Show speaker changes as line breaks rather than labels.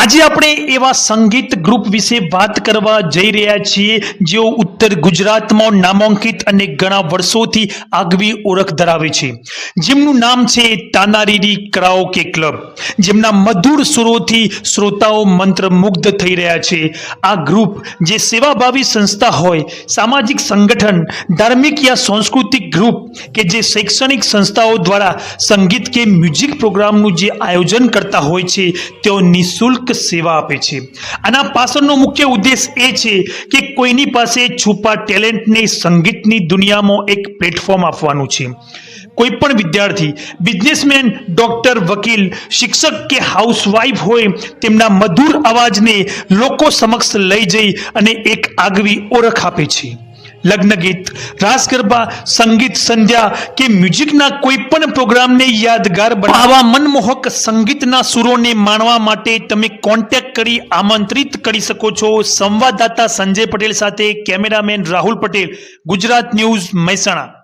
આજે આપણે એવા સંગીત ગ્રુપ વિશે વાત કરવા જઈ રહ્યા છીએ, જેઓ ઉત્તર ગુજરાતમાં નામાંકિત અને ઘણા વર્ષોથી આગવી ઓળખ ધરાવે છે. જેમનું નામ છે તાનારીરી કરાઓકે ક્લબ. જેમના મધુર સુરોથી શ્રોતાઓ મંત્રમુગ્ધ થઈ રહ્યા છે. આ ગ્રુપ જે સેવાભાવી સંસ્થા હોય, સામાજિક સંગઠન, ધાર્મિક યા સાંસ્કૃતિક ગ્રુપ કે જે શૈક્ષણિક સંસ્થાઓ દ્વારા સંગીત કે મ્યુઝિક પ્રોગ્રામનું જે આયોજન કરતા હોય છે, તેઓ નિઃશુલ્ક સેવા આપે છે. આના પાછળનો મુખ્ય ઉદ્દેશ એ છે કે કોઈની પાસે છુપા ટેલેન્ટને સંગીતની દુનિયામાં એક પ્લેટફોર્મ આપવાનું છે. કોઈ પણ વિદ્યાર્થી બિઝનેસમેન ડોક્ટર વકીલ, શિક્ષક કે હાઉસવાઈફ હોય, તેમના મધુર અવાજને લોકો સમક્ષ લઈ જઈ અને એક આગવી ઓળખ આપે છે. લગ્ન ગીત. રાસ ગરબા, સંગીત સંધ્યા કે મ્યુઝિકના કોઈ પણ પ્રોગ્રામને યાદગાર બનાવવા મનમોહક સંગીતના સુરોને માણવા માટે તમે કોન્ટેક્ટ કરી, આમંત્રિત કરી શકો છો. સંવાદદાતા સંજય પટેલ સાથે કેમેરામેન રાહુલ પટેલ, ગુજરાત ન્યૂઝ મહેસાણા.